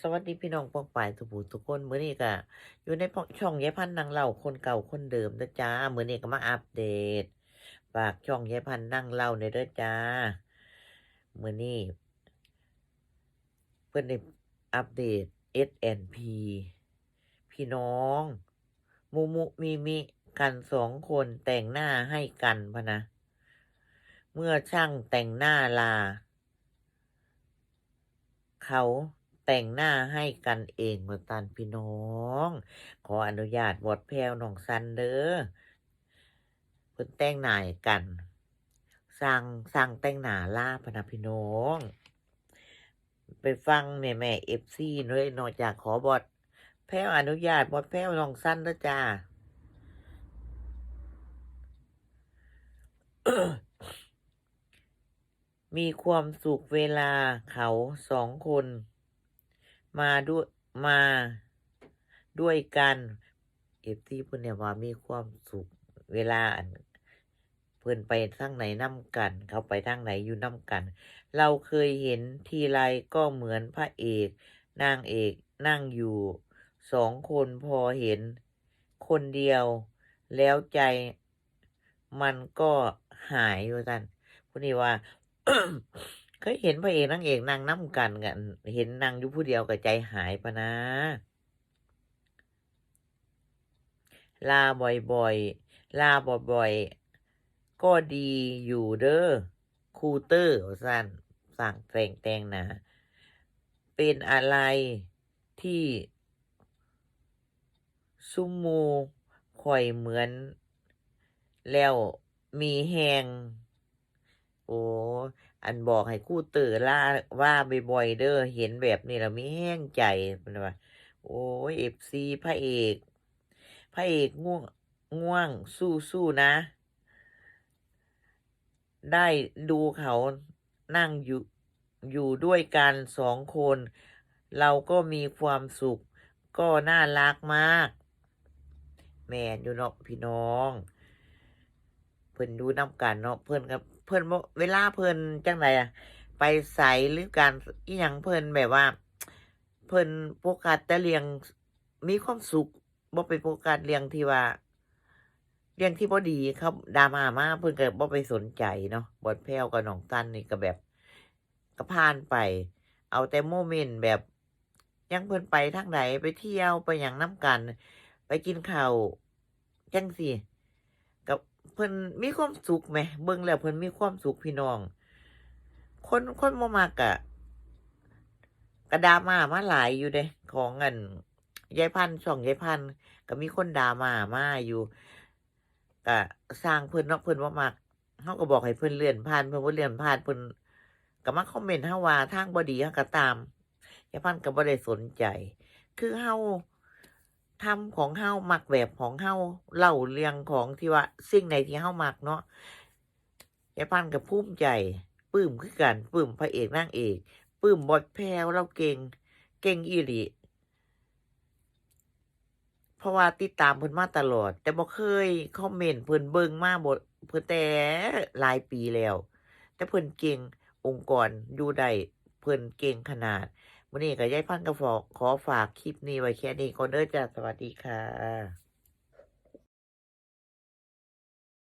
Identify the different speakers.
Speaker 1: สวัสดีพี่น้องปองป่ายทุกผู้ทุกคนมื้อนี้ก็อยู่ในช่องยายพันนางเล่าคนเก่าคนเดิมเด้อจ้ามื้อนี้ก็มาอัปเดตฝากช่องยายพันนางเล่าในเด้อจ้ามื้อนี้เพิ่นได้อัปเดต S&P พี่น้องมุมุมีมิกันสองคนแต่งหน้าให้กันพะนะ เมื่อช่างแต่งหน้าลา เขา แต่งหน้าให้กันเองเมื่อตันพี่น้อง ขออนุญาตบดแพรวน้องซันเด้อเพิ่นแต่งหน้าให้กัน สั่งสั่งแต่งหน้าล่าพนะพี่น้อง ไปฟังแม่แม่เอฟซีเลยนอกจากขอบอดแพรวอนุญาตบดแพรวน้องซันเด้อจ้ามีความสุขเวลาเขาสองคน มาด้วยมาด้วยกันเอฟซีเพิ่นเนี่ยว่ามีความสุขเวลาอันเพิ่อนไปทางไหนนํกัน เขาไปทางไหนอยู่นํกัน เราเคยเห็นทีไรก็เหมือนพระเอก นางเอกนั่งอยู่สองคนพอเห็น คนเดียวแล้วใจมันก็หายว่าซั่นผู้นี้ว่า เคยเห็นพระเอกนางเอกนั่งน้ำกันกัน เห็นนั่งอยู่ผู้เดียวกับใจหายปะนะ ลาบ่อยๆ ลาบ่อยๆ ก็ดีอยู่เด้อครูเตอร์สั้นสั่งแต่งแต่งนะ เป็นอะไรที่ซุมมูข่อยเหมือน แล้วมีแหงโอ้ อันบอกให้คู่เตอร์ล่าว่าบ่อยๆเด้อเห็นแบบนี้แล้วมีแห้งใจเป็นว่าโอ้ยเอฟซีพระเอกพระเอกง่วงง่วงสู้สู้นะ ได้ดูเขานั่งอยู่อยู่ด้วยกันสองคน เราก็มีความสุขก็น่ารักมาก แม่นอยู่เนาะพี่น้อง เพิ่นดูน้ำกันเนาะเพิ่นกับ เพิ่นเวลาเพิ่นจังไดอะไปใสหรือการอีหยังเพิ่นแบบว่า เพิ่นโฟกัสแต่เรื่องมีความสุขบ่ไปโฟกัสเรื่องที่ว่าเรื่องที่บ่ดีเขาดราม่ามาเพิ่นก็บ่ไปสนใจเนาะบอดแพ้วกับน้องตันนี่ก็แบบก็ผ่านไป เอาแต่โมเมนต์แบบ ยังเพิ่นไปทางใดไปเที่ยวไปหยังนํกัน ไปกินข้าวจังซี่ เพิ่นมีความสุขแหมเบิ่งแล้วเพิ่นมีความสุขพี่น้อง คนคนบ่มักอะก็ดามามาหลายอยู่เดะของอันยายพันช่องยายพันก็มีคนดามามาอยู่ก็สร้างเพิ่นเนาะเพิ่นบ่มักเฮาก็บอกให้เพิ่นเลื่อนผ่านเพิ่นบ่เลื่อนผ่านเพิ่นก็มาคอมเมนต์เฮาว่าทางบ่ดีเฮาก็ตามยายพันก็บ่ได้สนใจ คือเฮา ทำของเฮามักแบบของเฮาเล่าเรื่องของที่ว่าสิ่งไหนที่เฮามักเนาะยายพันธุ์ก็ภูมิใจปลื้มคือกันปลื้มพระเอกนางเอกปลื้มบทแพรวเราเก่ง เก่งอีหลีเพราะว่าติดตามเพิ่นมาตลอด แต่บ่เคยคอมเมนต์เพิ่นเบิ่งมาบ่เพิ่นแต่หลายปีแล้ว แต่เพิ่นเก่งองค์กรอยู่ได้เพิ่นเก่งขนาด วันนี้ก็ยายพันธุ์ก็ฝอกขอฝากคลิปนี้ไว้แค่นี้ก่อนเด้อจ้ะสวัสดีค่ะ